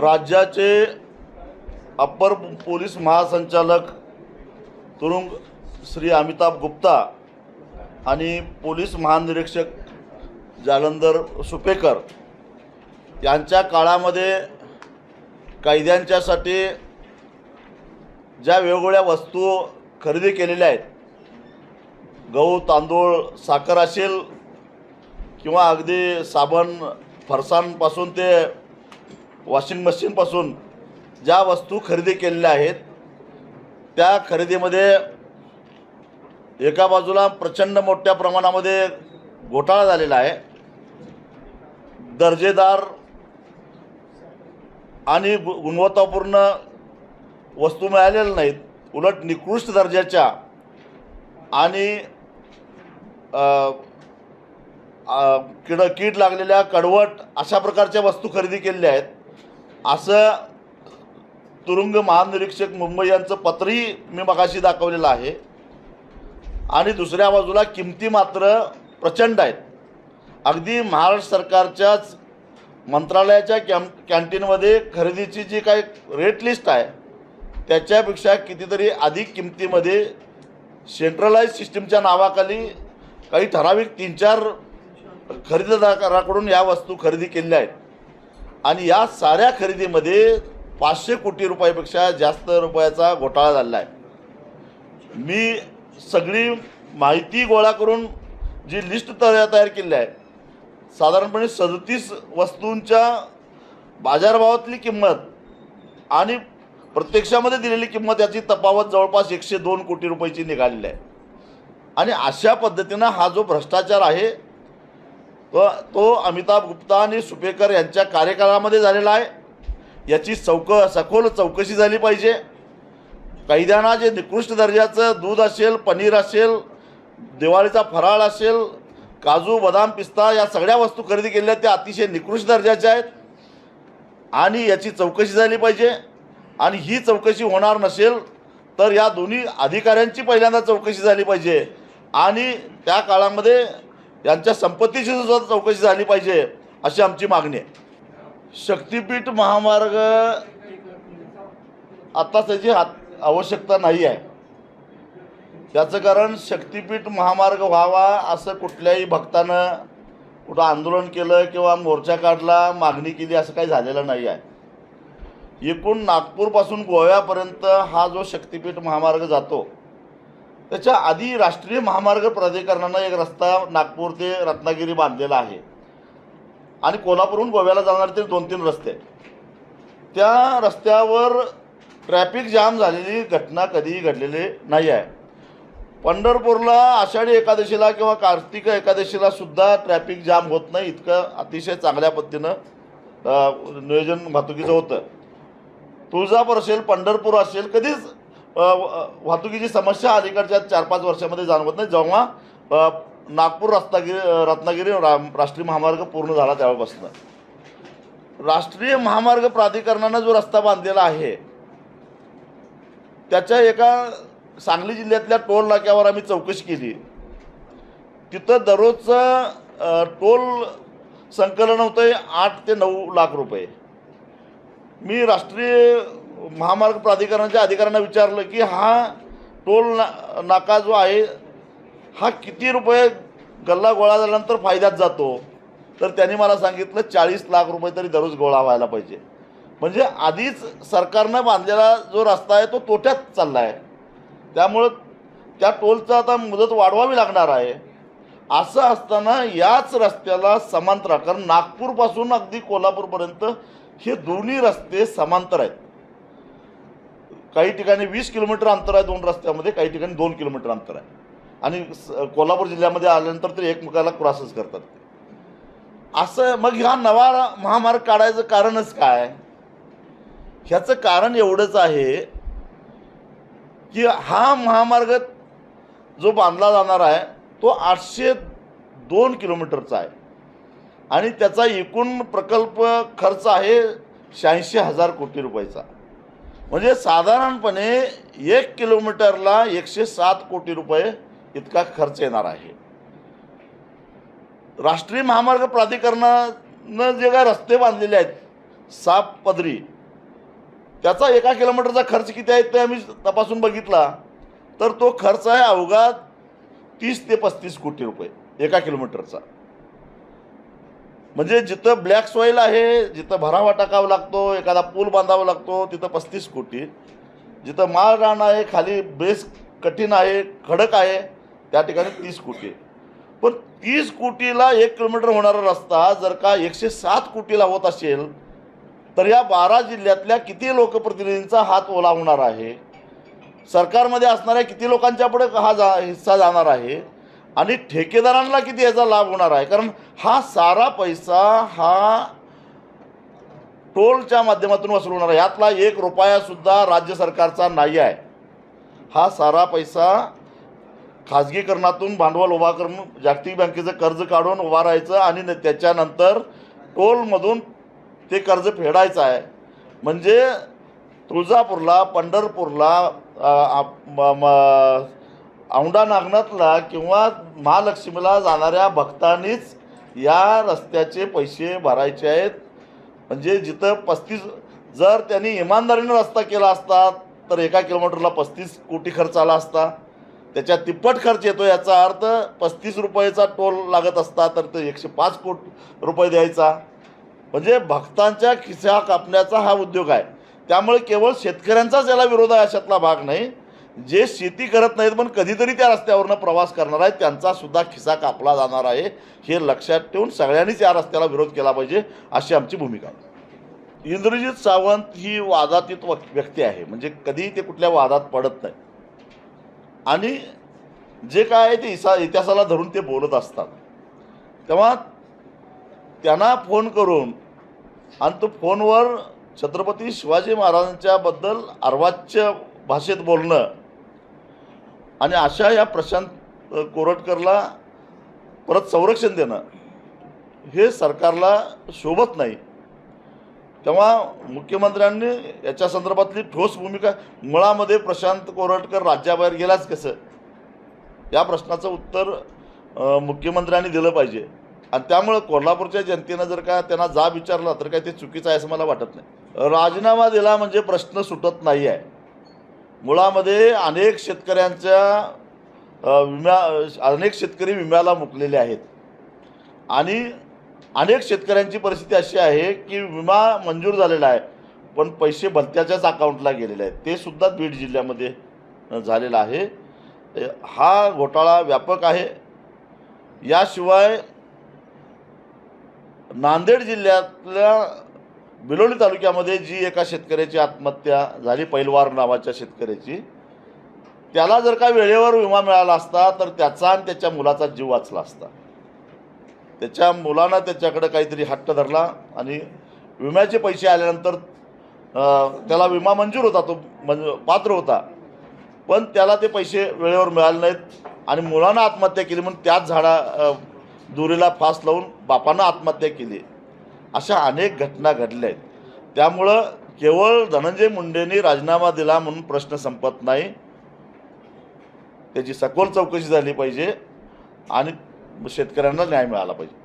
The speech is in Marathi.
राज्याचे अप्पर पोलीस महासंचालक तुरुंग श्री अमिताभ गुप्ता आणि पोलीस महानिरीक्षक जालंधर सुपेकर यांच्या काळामध्ये कैद्यांच्यासाठी ज्या वेगवेगळ्या वस्तू खरेदी केलेल्या आहेत गहू तांदूळ साखर असेल किंवा अगदी साबण फरसाणपासून ते वॉशिंग मशीनपासून ज्या वस्तू खरेदी केलेल्या आहेत त्या खरेदीमध्ये एका बाजूला प्रचंड मोठ्या प्रमाणामध्ये घोटाळा झालेला आहे. दर्जेदार आणि गुणवत्तापूर्ण वस्तू मिळालेल्या नाहीत. उलट निकृष्ट दर्जाच्या आणि किड कीड लागलेल्या कडवट अशा प्रकारच्या वस्तू खरेदी केलेल्या आहेत. असं तुरुंग महानिरीक्षक मुंबई यांचं पत्रही मी मगाशी दाखवलेलं आहे. आणि दुसऱ्या बाजूला किमती मात्र प्रचंड आहेत. अगदी महाराष्ट्र सरकारच्याच मंत्रालयाच्या कॅम कॅन्टीनमध्ये खरेदीची जी काही रेट लिस्ट आहे त्याच्यापेक्षा कितीतरी अधिक किमतीमध्ये सेंट्रलाइज सिस्टीमच्या नावाखाली काही ठराविक तीन चार खरेदीदाराकडून या वस्तू खरेदी केलेल्या आहेत. आणि या साऱ्या खरेदीमध्ये पाचशे कोटी रुपयापेक्षा जास्त रुपयाचा घोटाळा झालेला आहे मी सगळी माहिती गोळा करून जी लिस्ट तयार तयार केली आहे साधारणपणे सदतीस वस्तूंच्या बाजारभावातली किंमत आणि प्रत्यक्षामध्ये दिलेली किंमत याची तफावत जवळपास एकशे दोन कोटी रुपयाची निघालेली आहे. आणि अशा पद्धतीनं हा जो भ्रष्टाचार आहे तो तो अमिताभ गुप्ता आणि सुपेकर यांच्या कार्यकाळामध्ये झालेला आहे. याची चौक सखोल चौकशी झाली पाहिजे. कैद्यांना जे निकृष्ट दर्जाचं दूध असेल पनीर असेल दिवाळीचा फराळ असेल काजू बदाम पिस्ता या सगळ्या वस्तू खरेदी केलेल्या त्या अतिशय निकृष्ट दर्जाच्या आहेत. आणि याची चौकशी झाली पाहिजे. आणि ही चौकशी होणार नसेल तर या दोन्ही अधिकाऱ्यांची पहिल्यांदा चौकशी झाली पाहिजे. आणि त्या काळामध्ये यांच्या संपत्तीची सुद्धा चौकशी झाली पाहिजे अशी आमची मागणी आहे. शक्तिपीठ महामार्ग आता त्याची हात आवश्यकता नाही आहे. याचं कारण शक्तिपीठ महामार्ग व्हावा असं कुठल्याही भक्तानं कुठं आंदोलन केलं किंवा मोर्चा काढला मागणी केली असं काही झालेलं नाही आहे. एकूण नागपूरपासून गोव्यापर्यंत हा जो शक्तिपीठ महामार्ग जातो त्याच्या आधी राष्ट्रीय महामार्ग प्राधिकरणानं एक रस्ता नागपूर ते रत्नागिरी बांधलेला आहे. आणि कोल्हापूरहून गोव्याला जाणारे ते दोन तीन रस्ते त्या रस्त्यावर ट्रॅफिक जाम झालेली घटना कधीही घडलेली नाही आहे. पंढरपूरला आषाढी एकादशीला किंवा कार्तिक एकादशीला सुद्धा ट्रॅफिक जाम होत नाही. इतकं अतिशय चांगल्या पद्धतीनं नियोजन वाहतुकीचं होतं. तुळजापूर असेल पंढरपूर असेल कधीच वाहतुकीची समस्या अलीकडच्या चार पाच वर्षामध्ये जाणवत नाही. जेव्हा नागपूर रत्नागिरी रत्नागिरी रा- राष्ट्रीय महामार्ग पूर्ण झाला तेव्हापासून. राष्ट्रीय महामार्ग प्राधिकरणानं जो रस्ता बांधलेला आहे त्याच्या एका सांगली जिल्ह्यातल्या टोल नाक्यावर आम्ही चौकशी केली. तिथं दररोजचं टोल संकलन होतं आहे आठ ते नऊ लाख रुपये. मी राष्ट्रीय महामार्ग प्राधिकरणाच्या अधिकाऱ्यांना विचारलं की हा टोल ना नाका जो आहे हा किती रुपये गल्ला गोळा झाल्यानंतर फायद्यात जातो? तर त्यांनी मला सांगितलं चाळीस लाख रुपये तरी दररोज गोळा व्हायला पाहिजे. म्हणजे आधीच सरकारनं बांधलेला जो रस्ता आहे तो तोट्यात चालला आहे त्यामुळं त्या टोलचा आता मुदत वाढवावी लागणार आहे. असं असताना याच रस्त्याला समांतर कारण नागपूरपासून अगदी कोल्हापूरपर्यंत हे दोन्ही रस्ते समांतर आहेत. काही ठिकाणी वीस किलोमीटर अंतर आहे दोन रस्त्यामध्ये काही ठिकाणी दोन किलोमीटर अंतर आहे. आणि कोल्हापूर जिल्ह्यामध्ये आल्यानंतर ते एकमेकाला क्रॉसच करतात असं मग ह्या नवा महामार्ग काढायचं कारणच काय? ह्याचं कारण एवढंच आहे की हा महामार्ग जो बांधला जाणार आहे तो आठशे दोन किलोमीटरचा आहे. आणि त्याचा एकूण प्रकल्प खर्च आहे शहाऐंशी हजार कोटी रुपयाचा. म्हणजे साधारणपणे एक किलोमीटरला एकशे सात कोटी रुपये इतका खर्च येणार आहे. राष्ट्रीय महामार्ग प्राधिकरणानं जे काय रस्ते बांधलेले आहेत साप पदरी त्याचा एका किलोमीटरचा खर्च किती आहे ते आम्ही तपासून बघितला तर तो खर्च आहे अवघात तीस ते पस्तीस कोटी रुपये एका किलोमीटरचा. म्हणजे जिथं ब्लॅक सॉईल आहे जिथं भरावा टाकावा लागतो एखादा पूल बांधावा लागतो तिथं पस्तीस कोटी. जिथं माळ रान आहे खाली बेस कठीण आहे खडक आहे त्या ठिकाणी तीस कोटी. पण तीस कोटीला एक किलोमीटर होणारा रस्ता जर का एकशे सात कोटीला होत असेल तर या बारा जिल्ह्यातल्या किती लोकप्रतिनिधींचा हात ओला होणार आहे? सरकारमध्ये असणाऱ्या किती लोकांच्या पुढे हा जा हिस्सा जाणार आहे? आणि ठेकेदारांना किती याचा लाभ होणार आहे? कारण हा सारा पैसा हा टोलच्या माध्यमातून वसूल होणार आहे. यातला एक रुपयासुद्धा राज्य सरकारचा नाही आहे. हा सारा पैसा खाजगीकरणातून भांडवल उभा करून जागतिक बँकेचं कर्ज काढून उभा राहायचं आणि न- त्याच्यानंतर टोलमधून ते कर्ज फेडायचं आहे. म्हणजे तुळजापूरला पंढरपूरला औंढा नागनाथला किंवा महालक्ष्मीला जाणाऱ्या भक्तांनीच या रस्त्याचे पैसे भरायचे आहेत. म्हणजे जिथं पस्तीस जर त्यांनी इमानदारीनं रस्ता केला असता तर एका किलोमीटरला पस्तीस कोटी खर्च आला असता. त्याच्या तिप्पट खर्च येतो याचा अर्थ पस्तीस रुपयाचा टोल लागत असता तर ते एकशे पाच कोटी रुपये द्यायचा. म्हणजे भक्तांच्या खिसा कापण्याचा हा उद्योग आहे. त्यामुळे केवळ शेतकऱ्यांचाच याला विरोध आहे अशातला भाग नाही. जे शेती करत नाहीत पण कधीतरी त्या रस्त्यावरनं प्रवास करणार आहेत त्यांचा सुद्धा खिसा कापला जाणार आहे. हे लक्षात ठेवून सगळ्यांनीच या रस्त्याला विरोध केला पाहिजे अशी आमची भूमिका आहे. इंद्रजित सावंत ही वादातीत व्यक्ती आहे. म्हणजे कधीही ते कुठल्या वादात पडत नाही. आणि जे काय आहे ते इसा इतिहासाला धरून ते बोलत असतात. तेव्हा त्यांना फोन करून आणि तो फोनवर छत्रपती शिवाजी महाराजांच्याबद्दल अर्वाच्य भाषेत बोलणं आणि अशा या प्रशांत कोरटकरला परत संरक्षण देणं हे सरकारला शोभत नाही. तेव्हा मुख्यमंत्र्यांनी याच्या संदर्भातली ठोस भूमिका मुळामध्ये प्रशांत कोरटकर राज्याबाहेर गेलाच कसं? या प्रश्नाचं उत्तर मुख्यमंत्र्यांनी दिलं पाहिजे. आणि त्यामुळं कोल्हापूरच्या जनतेनं जर का त्यांना जाब विचारला तर काय ते चुकीचं आहे असं मला वाटत नाही. राजीनामा दिला म्हणजे प्रश्न सुटत नाही आहे मुळामध्ये अनेक शेतकऱ्यांच्या विम्या अनेक शेतकरी विम्याला मुकलेले आहेत. आणि अनेक शेतकऱ्यांची परिस्थिती अशी आहे की विमा मंजूर झालेला आहे पण पैसे भलत्याच्याच अकाउंटला गेलेले आहेत. ते सुद्धा बीड जिल्ह्यामध्ये झालेला झालेलं आहे. हा घोटाळा व्यापक आहे. याशिवाय नांदेड जिल्ह्यातल्या बिलोली तालुक्यामध्ये जी एका शेतकऱ्याची आत्महत्या झाली पैलवार नावाच्या शेतकऱ्याची त्याला जर का वेळेवर विमा मिळाला असता तर त्याचा आणि त्याच्या मुलाचा जीव वाचला असता. त्याच्या मुलानं त्याच्याकडे काहीतरी हट्ट धरला आणि विम्याचे पैसे आल्यानंतर त्याला विमा मंजूर होता तो मंज पात्र होता. पण त्याला ते पैसे वेळेवर मिळाले नाहीत आणि मुलानं आत्महत्या केली म्हणून त्याच झाडा दुरीला फास लावून बापानं आत्महत्या केली. अशा अनेक घटना घडल्या आहेत त्यामुळं केवळ धनंजय मुंडेंनी राजीनामा दिला म्हणून प्रश्न संपत नाही. त्याची सखोल चौकशी झाली पाहिजे आणि शेतकऱ्यांना न्याय मिळाला पाहिजे.